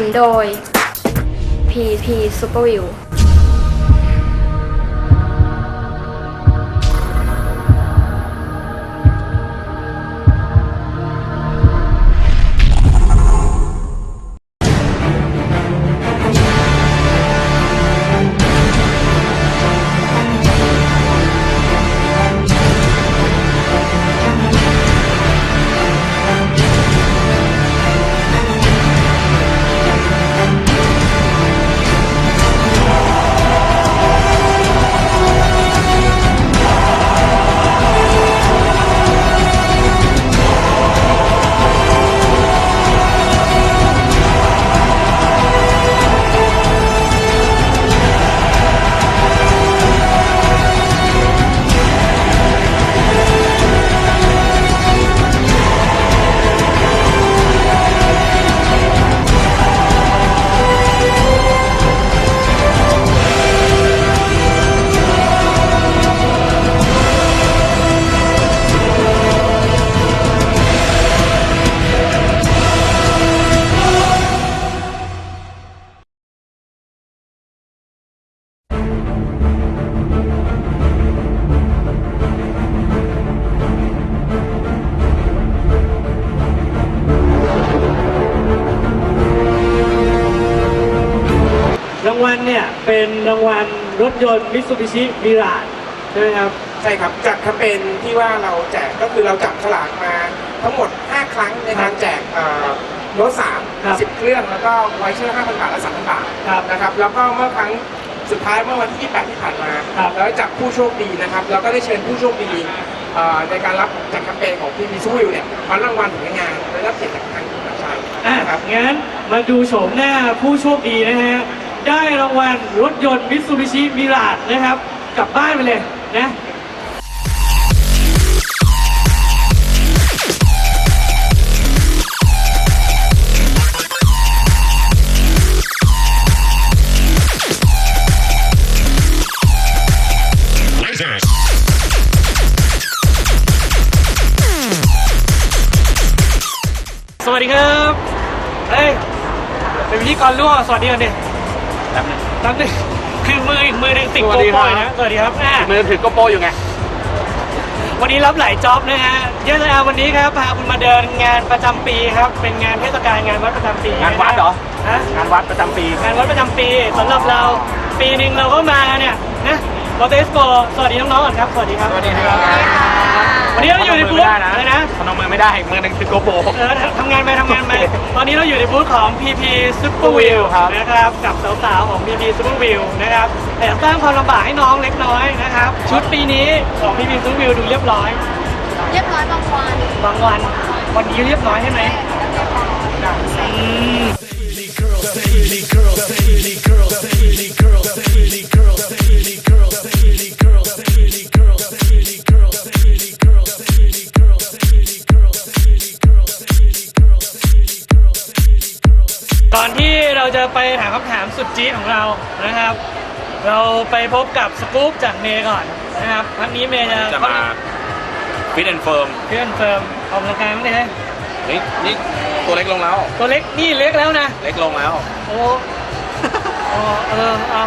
นุนโดย PP Superview ยนต์มิ t ซูบิชิมิราใช่ไหมครับ ใช่ครับจากแคมเปญที่ว่าเราแจกก็คือเราจับฉลากมาทั้งหมด 5 ครั้งในการแจกเอ่อรถครับ3 10เครื่องแล้วก็ไวเชอร์5,000บาทและ3,000บาทครับนะครับแล้วก็เมื่อครั้งสุดท้ายเมื่อวันที่28ที่ผ่านมา ครับเราได้จับผู้โชคดีนะครับแล้วก็ได้เชิญผู้โชคดีเอ่อในการรับจากแคมเปญของพีพีซูวิวเนี่ยมารางวัลถึงในงานและรับเกียรติจากทางผู้บัญชาอะนะครับ งั้นมาดูโฉมหน้าผู้โชคดีนะฮะ ได้รางวัลรถยนต์มิ t ซูบิชิมิรานะครับ กลับบ้านไปเลยนะสวัสดีครับ เฮ้ย เป็นพิธีกรร่วมสวัสดีกันดิแป๊บนึงแป๊บนึงคือมืออีกมือหนึงติดสโกวัสดีโปครรับนะสวัสดีครับอะมือถือโกโปรอยู่ไง วันนี้รับหลายจ็อบนะฮะเยสอาวันนี้ครับพาคุณมาเดินงานประจำปีครับ เป็นงานเทศกาลงานวัดประจำปีงานวัดเหรอ ฮะงานวัดประจำปี งานวัดประจำปีสำหรับเราปีหนึ่งเราก็มาเนี่ยนะวอเตสโกสวัสดีน้องๆก่อนครับสวัสดีครับสวัสดีครับ วันนี้เราอยู่ในบูธไม่ได้นะอะไรนะพนมมือไม่ได้มือหนึงถือโกโปรเออทำงานไปทำงานไปตอนนี้เราอยู่ในบูธของ PP Super Wheel ครับนะครับกับสาวๆของ PP Super Wheel นะครับแต่สร้างความลำบากให้น้องเล็กน้อยนะครับชุดปีนี้ของ PP Super Wheel ดูเรียบร้อย เรียบร้อยบางวันบางวันวันนี้เรียบร้อยใช่ไหมอืม ก่อนที่เราจะไปถามคำถามสุดจี๊ดของเรานะครับ เราไปพบกับสกู๊ปจากเมย์ก่อนนะครับครั้งนี้เมย์จะจะมาฟิตแอนด์เฟิร์มเพื่อนเฟิร์มออกกำลังกายมั้งเนี่ยนี่นี่ตัวเล็กลงแล้ว ตัวเล็กนี่เล็กแล้วนะ เล็กลงแล้ว โอ้โอ้เออเอา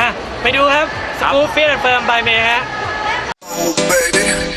อะไปดูครับสครับกู๊ปเฟียนเฟิร์มบายเมย์ฮะ Oh, baby.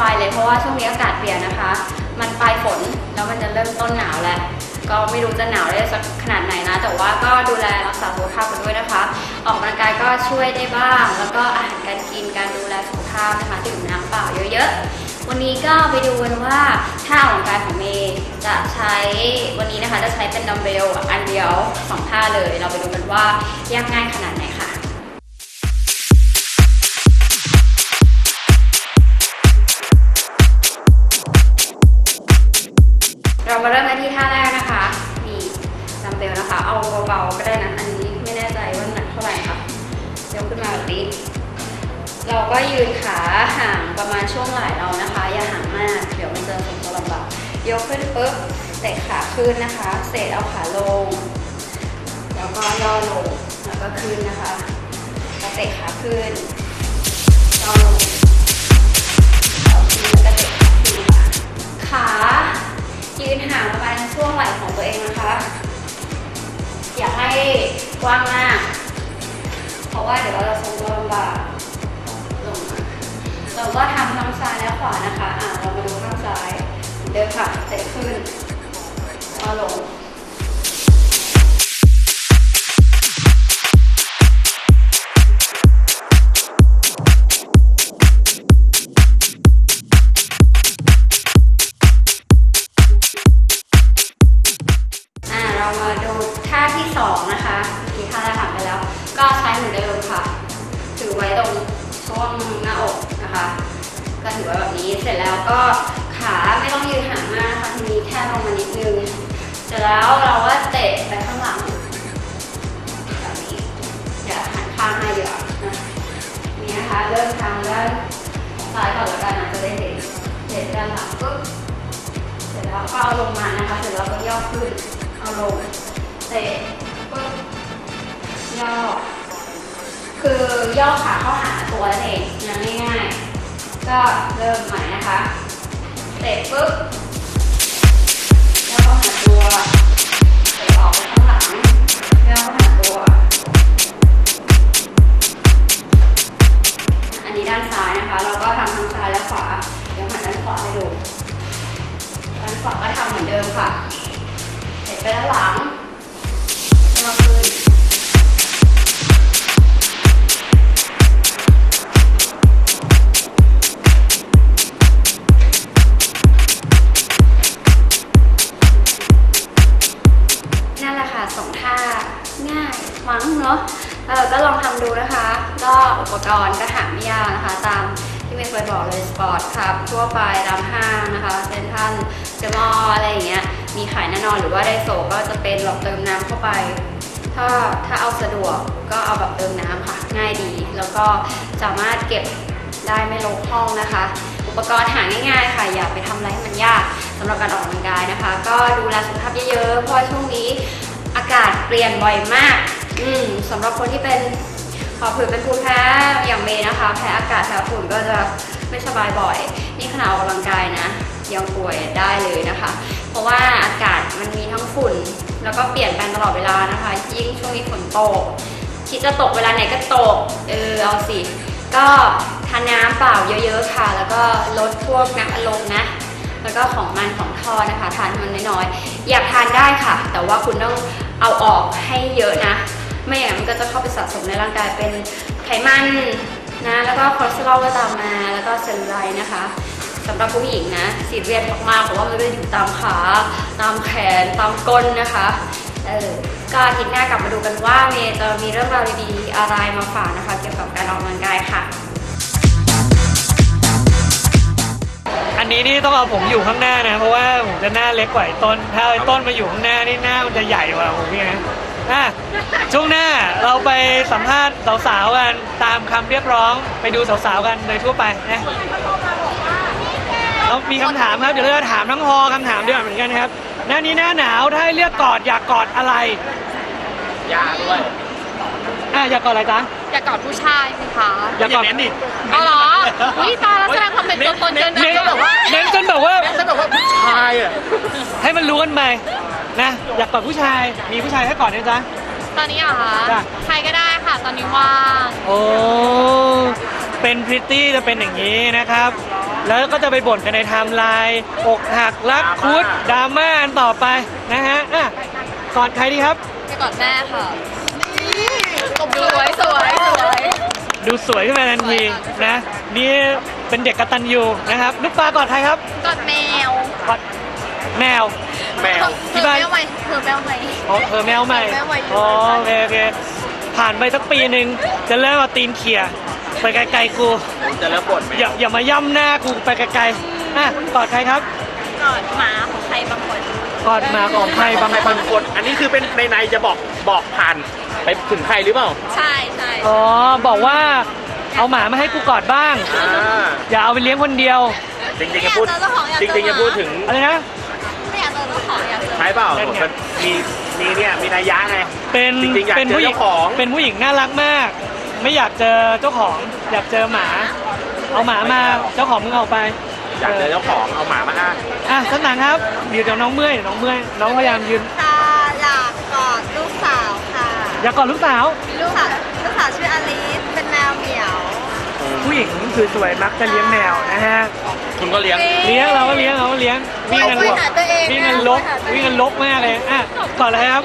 บายเลยเพราะว่าช่วงนี้อากาศเปลี่ยนนะคะ มันปลายฝนแล้วมันจะเริ่มต้นหนาวแล้ว ก็ไม่รู้จะหนาวได้สักขนาดไหนนะ แต่ว่าก็ดูแลรักษาสุขภาพกันด้วยนะคะ ออกกำลังกายก็ช่วยได้บ้าง แล้วก็อาหารการกินการดูแลสุขภาพนะคะดื่มน้ำเปล่าเยอะๆ วันนี้ก็ไปดูกันว่าท่าออกกำลังกายของเมย์จะใช้วันนี้นะคะจะใช้เป็นดัมเบลอันเดียวสองท่าเลย เราไปดูกันว่ายากง่ายขนาด มาเริ่มกันที่ท่าแรกนะคะนี่ดัมเบลนะคะ เอาเบาๆก็ได้นะ อันนี้ไม่แน่ใจว่าหนักเท่าไหร่ค่ะยกขึ้นมาแบบนี้ เราก็ยืนขาห่างประมาณช่วงไหล่เรานะคะ อย่าห่างมาก เดี๋ยวมันจะส่งตัวลำบากยกขึ้นปุ๊บเตะขาขึ้นนะคะเตะเอาขาลง แล้วก็ย่อลง แล้วก็ขึ้นนะคะแล้วเตะขาขึ้นย่อลง ยืนห่างประมาณช่วงไหล่ของตัวเองนะคะ อย่าให้กว้างมาก เพราะว่าเดี๋ยวเราจะทรงตัวลำบากลงมาเราก็ทำทั้งซ้ายและขวานะคะ อ่าเรามาดูข้างซ้าย เดินค่ะเตะขึ้นมาลง เสร็จแล้วก็เอาลงมานะคะ เสร็จแล้วก็ย่อขึ้น เอาลงเตะปึ๊ย่อ คือย่อขาเข้าหาตัวนั่นเองยังง่ายๆ ก็เริ่มใหม่นะคะ เตะปึ๊บ นาะเออก็ลองทำดูนะคะ ก็อุปกรณ์ก็หาไม่ยากนะคะ ตามที่เมย์เคยบอกเลยสปอร์ตครับทั่วไปตามห้างนะคะเซนทัลเดมอลอะไรอย่างเงี้ยมีขายแน่นอนหรือว่าไดโซก็จะเป็นหลอดเติมน้ำเข้าไป ถ้าถ้าเอาสะดวกก็เอาแบบเติมน้ำค่ะ ง่ายดี แล้วก็สามารถเก็บได้ไม่ลกห้องนะคะ อุปกรณ์หาง่ายๆค่ะ อย่าไปทำอะไรให้มันยากสำหรับการออกกำลังกายนะคะ ก็ดูแลสุขภาพเยอะๆเพราะช่วงนี้อากาศเปลี่ยนบ่อยมาก อืมสำหรับคนที่เป็นหอผืดเป็นภูมิแพ้อย่างเมย์นะคะ แพ้อากาศแพ้ฝุ่นก็จะไม่สบายบ่อย นี่ขณะออกกำลังกายนะ ยังป่วยได้เลยนะคะ เพราะว่าอากาศมันมีทั้งฝุ่น แล้วก็เปลี่ยนแปลงตลอดเวลานะคะ ยิ่งช่วงนี้ฝนตกคิดจะตกเวลาไหนก็ตก เออเอาสิ ก็ทานน้ำเปล่าเยอะๆค่ะ แล้วก็ลดพวกน้ำอารมณ์นะ แล้วก็ของมันของทอดนะคะ ทานมันน้อยๆ อยากทานได้ค่ะ แต่ว่าคุณต้องเอาออกให้เยอะนะ ไม่อย่างนั้นมันก็จะเข้าไปสะสมในร่างกายเป็นไขมันนะแล้วก็คอเลสเตอรอลก็ตามมาแล้วก็เซลลูไลท์นะคะสำหรับผู้หญิงนะซีเรียสมากๆเพราะว่ามันจะอยู่ตามขา ตามแขนตามก้นนะคะเออก็อาทิตย์หน้ากลับมาดูกันว่าเมย์จะมีเรื่องราวดีๆอะไรมาฝากนะคะ เกี่ยวกับการออกกำลังกายค่ะ อันนี้นี่ต้องเอาผมอยู่ข้างหน้านะ เพราะว่าผมจะหน้าเล็กกว่าไอ้ต้น ถ้าไอ้ต้นมาอยู่ข้างหน้านี่หน้ามันจะใหญ่กว่าผมพี่นะ อะช่วงหน้าเราไปสัมภาษณ์สาวๆกันตามคำเรียกร้องไปดูสาวๆกันโดยทั่วไปนะเรามีคำถามครับเดี๋ยวเราจะถามทั้งฮอคำถามเดียวเหมือนกันครับ หน้านี้หน้าหนาวถ้าให้เลือกกอดอยากกอดอะไรยาด้วย อะอยากกอดอะไรจ๊ะอย่ากอดผู้ชายสิคะอยากกอดเน้นดิเอาเหรอวิตายแล้วแสดงความเป็นตัวตนเกินไปเน้นก็แบบว่าเน้นจนแบบว่าเน้นจนให้มันรู้กันไป นะอยากกอดผู้ชายมีผู้ชายให้กอดนะจ๊ะ ตอนนี้เหรอคะจ้ะ ใครก็ได้ค่ะ ตอนนี้ว่างโอ้เป็นพริตตี้จะเป็นอย่างนี้นะครับ แล้วก็จะไปบ่นกันในไทม์ไลน์อกหักรักคุดดราม่าอันต่อไปนะฮะอะกอดใครดีครับจะกอดแม่ค่ะสวยสวยสวย ดูสวยขึ้นมาทันทีนะนี่เป็นเด็กกตัญญูนะครับลูกปลากอดใครครับ กอดแมว กอดแมว แมวที่บ้านเธอแมวใหม่เธอแมวใหม่ อ๋อเออแมวใหม่แมวใหม่อยู่ อ๋อโอเคโอเคผ่านไปสักปีหนึ่งจะเริ่มเอาตีนเขี่ยไปไกลๆกูจะเริ่มบ่นไหมอย่าอย่ามาย่ำหน้ากูไปไกลๆอะกอดใครครับกอดหมาของใครบางคนกอดหมาของใครบางคนคนอันนี้คือเป็นในในจะบอกบอกผ่านไปถึงใครหรือเปล่าใช่ใช่อ๋อบอกว่าเอาหมามาให้กูกอดบ้าง อ่าอย่าเอาไปเลี้ยงคนเดียวจริงๆจะพูดจริงๆจะพูดถึงอะไรนะ ของอยากเจอใช่เปล่านั่นไง มันมีมีเนี่ยมีนัยยะไง เป็นจริงๆอยากเป็นเจอผู้หญิงเจ้าของ เป็นผู้หญิงน่ารักมาก ไม่อยากเจอเจ้าของ อยากเจอหมา เอาหมามาเจ้าของมึงออกไปอยากเจอเจ้าของเอาหมามาอ้างอะสักหนังครับเดี๋ยวเดี๋ยวน้องเมื่อยเดี๋ยวน้องเมื่อยน้องพยายามยืนค่ะอยากกอดลูกสาวค่ะ อยากกอดลูกสาว ลูกสาวลูกสาวชื่ออลิสเป็นแมวเหมียว ผู้หญิงสวยๆมักจะเลี้ยงแมวนะฮะ คุณก็เลี้ยง เลี้ยงเราก็เลี้ยงเราก็เลี้ยงวิ่งกันโอ้ยหาตัวเองวิ่งกันลกวิ่งกันลกมากเลยอะกอดอะไรครับ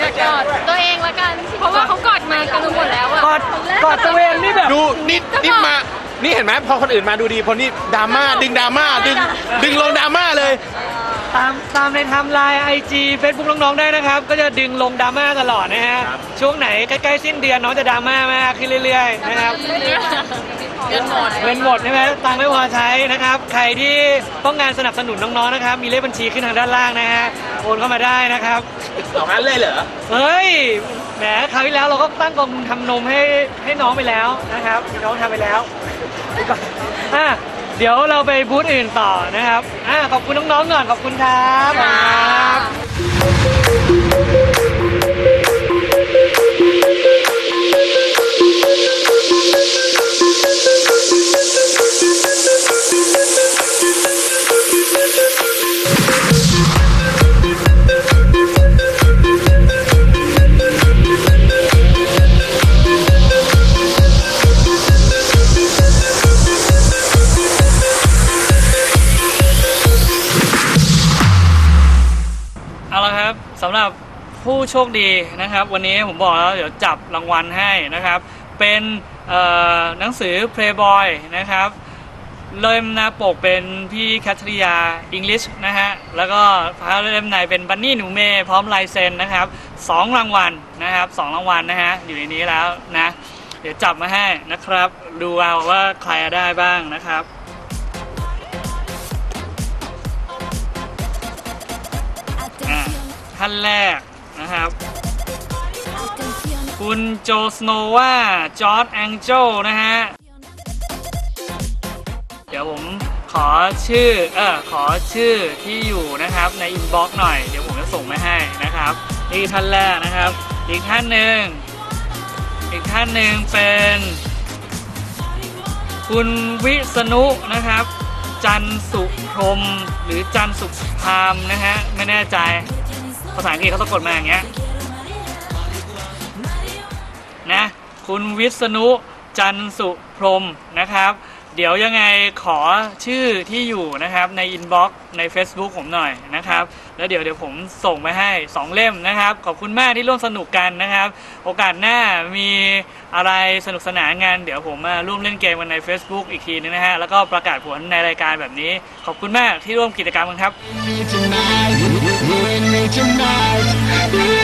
อยากกอดตัวเองละกัน เพราะว่าเขากอดมากันหมดแล้วอะกอดกอดตัวเองนี่แบบดูนี่นี่มา นี่เห็นไหมพอคนอื่นมาดูดีพอนี่ดราม่าดึงดราม่าดึงดึงลงดราม่าเลย ตามตามในไทม์ไลน์ไอจีเฟซบุ๊กน้องๆได้นะครับ ก็จะดึงลงดราม่าตลอดนะฮะช่วงไหนใกล้ๆสิ้นเดือนน้องจะดราม่ามากขึ้นเรื่อยๆนะครับ เงินหมดเงินหมดใช่ไหมตังค์ไม่พอใช้นะครับ ใครที่ต้องการสนับสนุนน้องๆนะครับ มีเลขบัญชีขึ้นทางด้านล่างนะฮะโอนเข้ามาได้นะครับเอางั้นเลยเหรอเฮ้ยแหมคราวที่แล้วเราก็ตั้งกองทุนทำนมให้ให้น้องไปแล้วนะครับน้องทำไปแล้วอะเดี๋ยวเราไปบูธอื่นต่อนะครับอะขอบคุณน้องๆก่อนขอบคุณครับครับ โชคดีนะครับ วันนี้ผมบอกแล้วเดี๋ยวจับรางวัลให้นะครับ เป็นหนังสือ Playboy นะครับเล่มหน้าปกเป็นพี่แคทริยาอังกฤษนะฮะ แล้วก็พาเล่มในเป็นบันนี่หนูเมย์พร้อมลายเซ็นนะครับสองรางวัลนะครับสองรางวัลนะฮะ อยู่ในนี้แล้วนะ เดี๋ยวจับมาให้นะครับ ดูเอาว่าใครได้บ้างนะครับอะท่านแรก นะครับ คุณโจสโนวาจอร์ดแองเจลนะฮะ เดี๋ยวผมขอชื่อ เออขอชื่อที่อยู่นะครับในอินบ็อกซ์หน่อย เดี๋ยวผมจะส่งมาให้นะครับ นี่ท่านแรกนะครับ อีกท่านหนึ่ง อีกท่านหนึ่งเป็น คุณวิษณุนะครับ จันสุพรหมหรือจันสุพรามนะฮะ ไม่แน่ใจ ภาษาอังกฤษเขาสะกดมาอย่างเงี้ยนะคุณวิษณุจันสุพรมนะครับ เดี๋ยวยังไงขอชื่อที่อยู่นะครับในอินบ็อกซ์ใน Facebook ผมหน่อยนะครับ แล้วเดี๋ยวเดี๋ยวผมส่งไปให้ 2 เล่มนะครับ ขอบคุณมากที่ร่วมสนุกกันนะครับ โอกาสหน้ามีอะไรสนุกสนานงาน เดี๋ยวผมมาร่วมเล่นเกมกันใน Facebook อีกทีนึงนะฮะ แล้วก็ประกาศผลในรายการแบบนี้ ขอบคุณมากที่ร่วมกิจกรรมกันครับ tonight.